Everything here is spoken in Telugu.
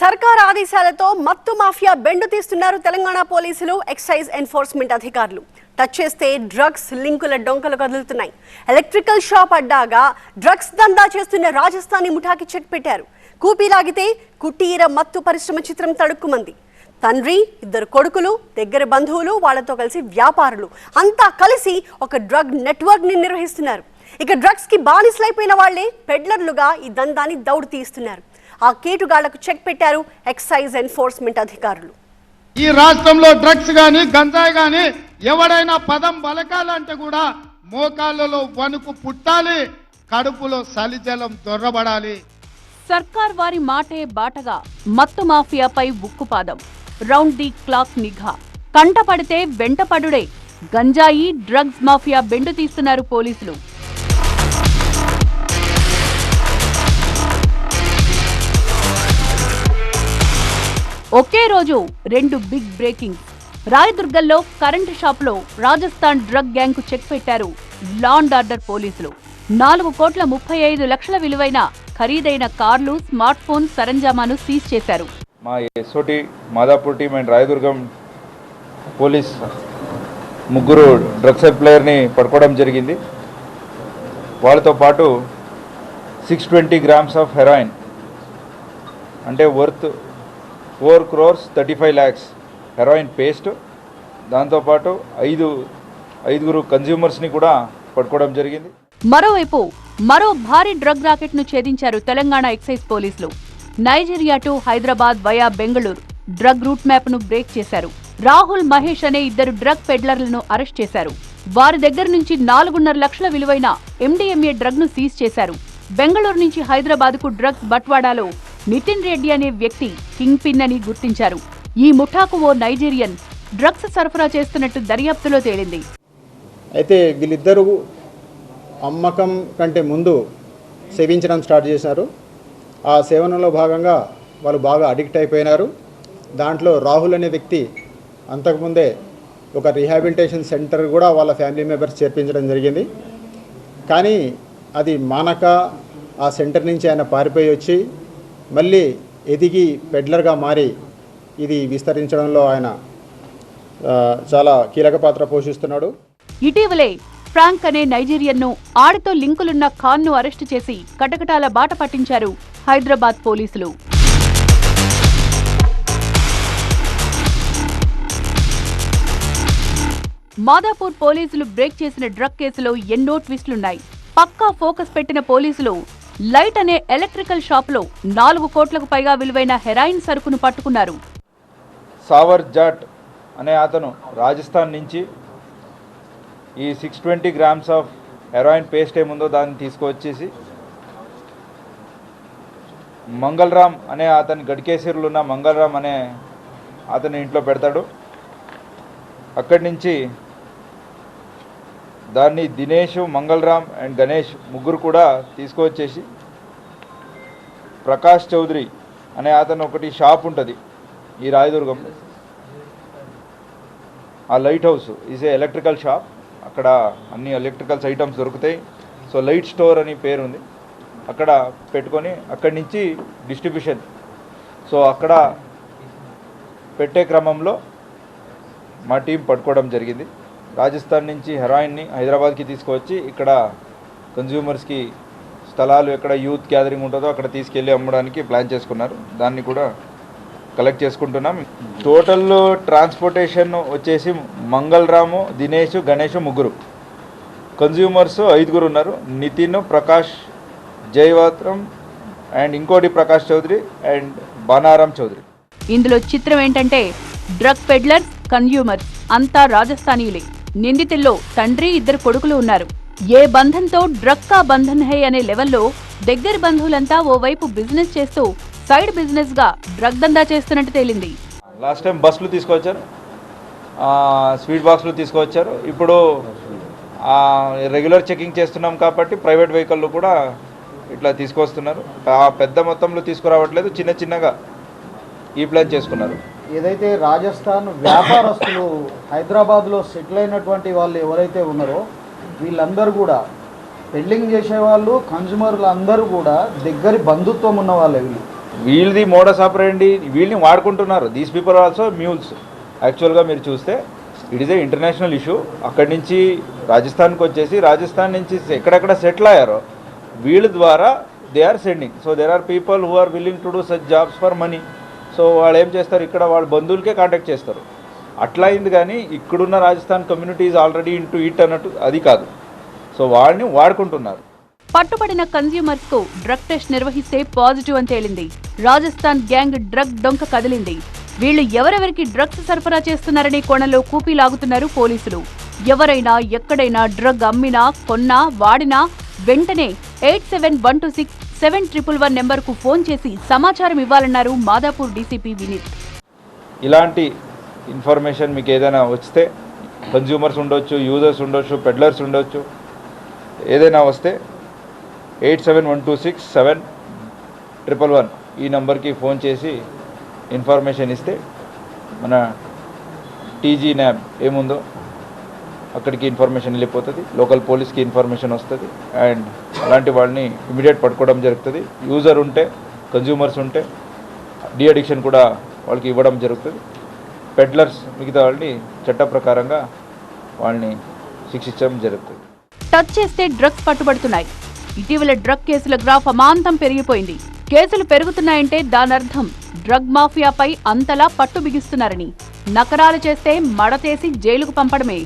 సర్కార్ ఆదేశాలతో మత్తు మాఫియా బెండు తీస్తున్నారు తెలంగాణ పోలీసులు ఎక్సైజ్ ఎన్ఫోర్స్మెంట్ అధికారులు. టచ్ చేస్తే డ్రగ్స్ లింకుల డొంకలు కదులుతున్నాయి. ఎలక్ట్రికల్ షాప్ అడ్డాగా డ్రగ్స్ దందా చేస్తున్న రాజస్థానీ ముఠాకి చెక్ పెట్టారు. కూపీలాగితే కుటీర మత్తు పరిశ్రమ చిత్రం తడుక్కుమంది. తండ్రి ఇద్దరు కొడుకులు దగ్గర బంధువులు వాళ్ళతో కలిసి వ్యాపారులు అంతా కలిసి ఒక డ్రగ్ నెట్వర్క్ని నిర్వహిస్తున్నారు. ఇక డ్రగ్స్కి బానిసలైపోయిన వాళ్ళే పెడ్లర్లుగా ఈ దందాన్ని దౌడు తీస్తున్నారు. ఆ కేటుగాళ్ళకు చెక్ పెట్టారు ఎక్సైజ్ ఎన్ఫోర్స్మెంట్ అధికారులు. ఈ రాష్ట్రంలో డ్రగ్స్ గాని గంజాయి గాని ఎవడైనా పదం బలకాలంటే కూడా మోకాళ్ళలో వణుకు పుట్టాలి కడుపులో సలిజలం దొర్రబడాలి. సర్కార్ వారి మాటే బాటగా మత్తు మాఫియాపై ఉక్కుపాదం. రౌండ్ ది క్లాక్ నిఘా. కంటపడితే వెంటపడుడే. గంజాయి డ్రగ్స్ మాఫియా బెండు తీస్తున్నారు పోలీసులు. ఒకే రోజు రెండు బిగ్ బ్రేకింగ్ రాయదుర్గంలో కరెంటు షాప్లో రాజస్థాన్ డ్రగ్ గ్యాంగ్కు చెక్ పెట్టారు లాండ్ ఆర్డర్ పోలీసులు. నాలుగు కోట్ల ముప్పై ఐదు లక్షల విలువైన ఖరీదైన కార్లు స్మార్ట్ ఫోన్ సరంజామాను సీజ్ చేశారు. మా SOT Madhapur team and Rayadurgam police ముగ్గురు డ్రగ్ సప్లయర్ని పట్టుకోవడం జరిగింది. వాళ్ళతో పాటు six twenty grams of heroin అంటే worth four crores thirty five lakhs heroin paste. దాంతోపాటు ఐదు ఐదుగురు కన్జ్యూమర్స్ని కూడా పట్టుకోవడం జరిగింది. మరోవైపు మరో భారీ డ్రగ్ రాకెట్ను ఛేదించారు తెలంగాణ ఎక్సైజ్ పోలీసులు. Nigeria to Hyderabad via Bengaluru. Drug route మ్యాప్ను బ్రేక్ చేశారు. రాహుల్ మహేష్ అనే ఇద్దరు డ్రగ్ పెడ్లర్లను అరెస్ట్ చేశారు. వారి దగ్గర నుంచి నాలుగున్నర లక్షల విలువైన ఎండిఎంఏ డ్రగ్ను సీజ్ చేశారు. బెంగళూరు నుంచి హైదరాబాద్కు డ్రగ్స్ బట్వాడాలో నితిన్ రెడ్డి అనే వ్యక్తి కింగ్ పిన్ అని గుర్తించారు. ఈ ముఠాకు ఓ నైజీరియన్ డ్రగ్స్ సరఫరా చేస్తున్నట్టు దర్యాప్తులో తేలింది. అయితే వీళ్ళిద్దరూ అమ్మకం కంటే ముందు సేవించడం స్టార్ట్ చేశారు. ఆ సేవనలో భాగంగా వాళ్ళు బాగా అడిక్ట్ అయిపోయినారు. దాంట్లో రాహుల్ అనే వ్యక్తి అంతకుముందే ఒక రీహాబిలిటేషన్ సెంటర్ కూడా వాళ్ళ ఫ్యామిలీ మెంబర్స్ చేర్పించడం జరిగింది. కానీ అది మానక ఆ సెంటర్ నుంచి ఆయన పారిపోయి వచ్చి మళ్ళీ ఎదిగి పెడ్లర్గా మారి ఇది విస్తరించడంలో ఆయన చాలా కీలక పాత్ర పోషిస్తున్నాడు. ఇటీవలే ఫ్రాంక్ అనే నైజీరియన్ను ఆడితో లింకులున్న ఖాన్ను అరెస్టు చేసి కటకటాల బాట పట్టించారు హైదరాబాద్ పోలీసులు. మాదాపూర్ పోలీసులు బ్రేక్ చేసిన డ్రగ్ కేసులో ఎన్నో ట్విస్టులున్నాయి. పక్కా ఫోకస్ పెట్టిన పోలీసులు లైట్ అనే ఎలక్ట్రికల్ షాప్లో నాలుగు కోట్లకు పైగా విలువైన హెరాయిన్ సరుకును పట్టుకున్నారు. సావర్ జాట్ అనే అతను రాజస్థాన్ నుంచి ఈ six twenty grams of heroin paste ఏముందో దాన్ని తీసుకువచ్చేసి మంగళరామ్ అనే అతని గడికేసీరులు ఉన్న మంగళరామ్ అనే అతని ఇంట్లో పెడతాడు. అక్కడి నుంచి దాన్ని దినేష్ మంగళరామ్ అండ్ గణేష్ ముగ్గురు కూడా తీసుకువచ్చేసి ప్రకాష్ చౌదరి అనే అతను ఒకటి షాప్ ఉంటుంది ఈ రాయదుర్గం. ఆ light house is a electrical shop అక్కడ అన్ని ఎలక్ట్రికల్స్ ఐటమ్స్ దొరుకుతాయి. సో లైట్ స్టోర్ అని పేరు ఉంది. అక్కడ పెట్టుకొని అక్కడి నుంచి డిస్ట్రిబ్యూషన్. సో అక్కడ పెట్టే క్రమంలో మా టీం పట్టుకోవడం జరిగింది. రాజస్థాన్ నుంచి హెరాయిన్ని హైదరాబాద్కి తీసుకువచ్చి ఇక్కడ కన్జ్యూమర్స్కి స్థలాలు ఎక్కడ యూత్ గ్యాదరింగ్ ఉంటుందో అక్కడ తీసుకెళ్ళి అమ్మడానికి ప్లాన్ చేసుకున్నారు. దాన్ని కూడా కలెక్ట్ చేసుకుంటున్నాం. టోటల్ ట్రాన్స్పోర్టేషన్ వచ్చేసి మంగళరాము దినేష్ గణేష్ ముగ్గురు. కన్జ్యూమర్స్ ఐదుగురు ఉన్నారు. నితిన్ ప్రకాష్ జయవాత్రం అండ్ ఇంకోటి ప్రకాష్ చౌదరి అండ్ బానారాం చౌదరి. ఇందులో చిత్రం ఏంటంటే డ్రగ్ పెడ్లర్స్ కన్జ్యూమర్స్ అంతా రాజస్థానీయులే నిందితుల్లో తండ్రి ఇద్దరు కొడుకులు ఉన్నారు. ఏ బంధంతో డ్రగ్ కా బంధన్ హై అనే లెవెల్లో దగ్గరి బంధువులంతా ఓవైపు బిజినెస్ చేస్తూ సైడ్ బిజినెస్గా డ్రగ్ దందా చేస్తున్నట్టు తేలింది. లాస్ట్ టైం బస్సులు తీసుకొచ్చారు. స్వీట్ బాక్స్లు తీసుకొచ్చారు. ఇప్పుడు రెగ్యులర్ చెకింగ్ చేస్తున్నాం కాబట్టి ప్రైవేట్ వెహికల్లో కూడా ఇట్లా తీసుకొస్తున్నారు. పెద్ద మొత్తంలో తీసుకురావట్లేదు. చిన్న చిన్నగా ఈ ప్లాన్ చేసుకున్నారు. ఏదైతే రాజస్థాన్ వ్యాపారస్తులు హైదరాబాద్లో సెటిల్ అయినటువంటి వాళ్ళు ఎవరైతే ఉన్నారో వీళ్ళందరూ కూడా పెళ్ళింగ్ చేసేవాళ్ళు కన్జ్యూమర్లు అందరూ కూడా దగ్గరి బంధుత్వం ఉన్న వాళ్ళే వీళ్ళు. వీళ్ళది మోడస్ ఆపరేండి వీళ్ళని వాడుకుంటున్నారు. దీస్ పీపుల్ ఆల్సో మ్యూల్స్ యాక్చువల్గా మీరు చూస్తే it is a international issue అక్కడి నుంచి రాజస్థాన్కి వచ్చేసి రాజస్థాన్ నుంచి ఎక్కడెక్కడ సెటిల్ అయ్యారో వీళ్ళ ద్వారా they are sending so there are people who are willing to do such jobs for money so వాళ్ళు ఏం చేస్తారు? ఇక్కడ వాళ్ళ బంధువులకే కాంటాక్ట్ చేస్తారు. అట్లా అయింది కానీ ఇక్కడున్న Rajasthan communities already into it అన్నట్టు అది కాదు. సో వాళ్ళని వాడుకుంటున్నారు. పట్టుబడిన కన్స్యూమర్స్కు డ్రగ్ టెస్ట్ నిర్వహిస్తే పాజిటివ్ అని తేలింది. రాజస్థాన్ గ్యాంగ్ డ్రగ్ డొంక కదిలింది. వీళ్ళు ఎవరెవరికి డ్రగ్స్ సరఫరా చేస్తున్నారనే కోణంలో కూపీ లాగుతున్నారు పోలీసులు. ఎవరైనా ఎక్కడైనా డ్రగ్ అమ్మినా కొన్నా వాడినా వెంటనే eight seven one two six seven triple one నెంబర్కు ఫోన్ చేసి సమాచారం ఇవ్వాలన్నారు మాదాపూర్ డీసీపీ వినీత్. ఇలాంటి ఇన్ఫర్మేషన్ మీకు ఏదైనా వస్తే కన్జ్యూమర్స్ ఉండొచ్చు యూజర్స్ ఉండొచ్చు పెడ్లర్స్ ఉండొచ్చు ఏదైనా వస్తే eight seven one two six seven triple one ఈ నెంబర్కి ఫోన్ చేసి ఇన్ఫర్మేషన్ ఇస్తే మన టీజీ న్యాబ్ ఏముందో అక్కడికి ఇన్ఫర్మేషన్ వెళ్ళిపోతుంది. లోకల్ పోలీస్కి ఇన్ఫర్మేషన్ వస్తుంది. అండ్ అలాంటి వాళ్ళని ఇమీడియట్ పట్టుకోవడం జరుగుతుంది. యూజర్ ఉంటే కన్జ్యూమర్స్ ఉంటే డి అడిక్షన్ కూడా వాళ్ళకి ఇవ్వడం జరుగుతుంది. పెడ్లర్స్ మిగతా వాళ్ళని చట్ట ప్రకారంగా వాళ్ళని శిక్షించడం జరుగుతుంది. టచ్ చేస్తే డ్రగ్స్ పట్టుబడుతున్నాయి. ఇటీవల డ్రగ్ కేసుల గ్రాఫ్ అమాంతం పెరిగిపోయింది. కేసులు పెరుగుతున్నాయంటే దానర్థం. డ్రగ్ మాఫియాపై అంతలా పట్టు బిగిస్తున్నారని. నకరాలు చేస్తే మడతేసి జైలుకు పంపడమే.